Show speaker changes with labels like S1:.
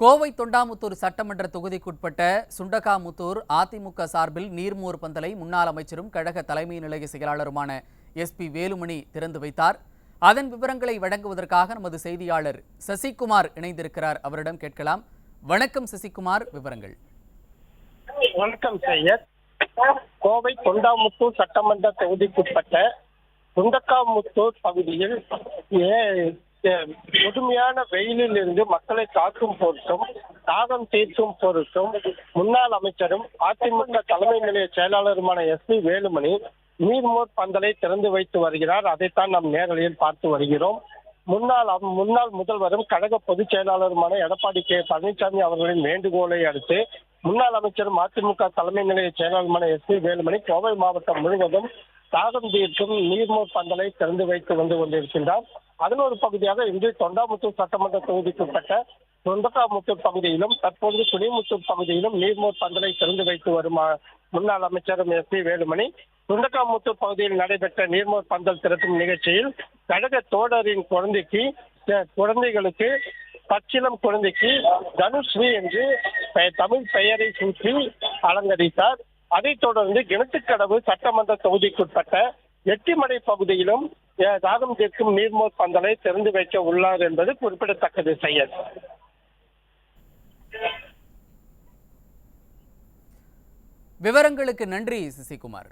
S1: கோவை தொண்டாமுத்தூர் சட்டமன்ற தொகுதிக்குட்பட்ட சுண்டகாமுத்தூர் அதிமுக சார்பில் நீர்மோர் பந்தலை முன்னாள் அமைச்சரும் கழக தலைமை நிலைய செயலாளருமான எஸ்பி வேலுமணி திறந்து வைத்தார். அதன் விவரங்களை வழங்குவதற்காக நமது செய்தியாளர் சசிகுமார் இணைந்திருக்கிறார். அவரிடம் கேட்கலாம். வணக்கம் சசிகுமார் விவரங்கள்.
S2: வணக்கம் சையத். கோவை தொண்டாமுத்தூர் சட்டமன்ற தொகுதிக்குட்பட்ட சுண்டக்காமுத்தூர் பகுதியில் கொடுமையான வெயிலில் இருந்து மக்களை காக்கும் பொருட்டும் தாகம் தீர்க்கும் பொருட்டும் முன்னாள் அமைச்சரும் அதிமுக தலைமை நிலைய செயலாளருமான எஸ் பி வேலுமணி நீர்மோர் பந்தலை திறந்து வைத்து வருகிறார். அதைத்தான் நாம் நேரலையில் பார்த்து வருகிறோம். முன்னாள் முன்னாள் முதல்வரும் கழக பொதுச் செயலாளருமான எடப்பாடி கே பழனிசாமி அவர்களின் வேண்டுகோளை அடுத்து முன்னாள் அமைச்சரும் அதிமுக தலைமை நிலைய செயலாளருமான எஸ் பி வேலுமணி கோவை மாவட்டம் முழுவதும் தாகம் தீர்க்கும் நீர்மோர் பந்தலை திறந்து வைத்து வந்து கொண்டிருக்கின்றார். அதன் ஒரு பகுதியாக இன்று தொண்டாமுத்தூர் சட்டமன்ற தொகுதிக்குட்பட்ட தொண்டக்காமுத்தூர் பகுதியிலும் தற்போது துணிமுத்தூர் பகுதியிலும் நீர்மோர் பந்தலை திறந்து வைத்து வரும் முன்னாள் அமைச்சர் எஸ் பி வேலுமணி துண்டக்காமுத்தூர் பகுதியில் நடைபெற்ற நீர்மோர் பந்தல் திறக்கும் நிகழ்ச்சியில் கழக தோழரின் குழந்தைக்கு குழந்தைகளுக்கு பச்சிலம் குழந்தைக்கு தனுஸ்ரீ என்று தமிழ் பெயரை சூட்டி அலங்கரித்தார். அதைத் தொடர்ந்து கிணத்துக்கடவு சட்டமன்ற தொகுதிக்குட்பட்ட எட்டிமலை பகுதியிலும் தாகம் தீர்க்கும் நீர்மோர் பந்தலை திறந்து வைக்க உள்ளார் என்பது குறிப்பிடத்தக்கது செயல்
S1: விவரங்களுக்கு நன்றி சசிகுமார்.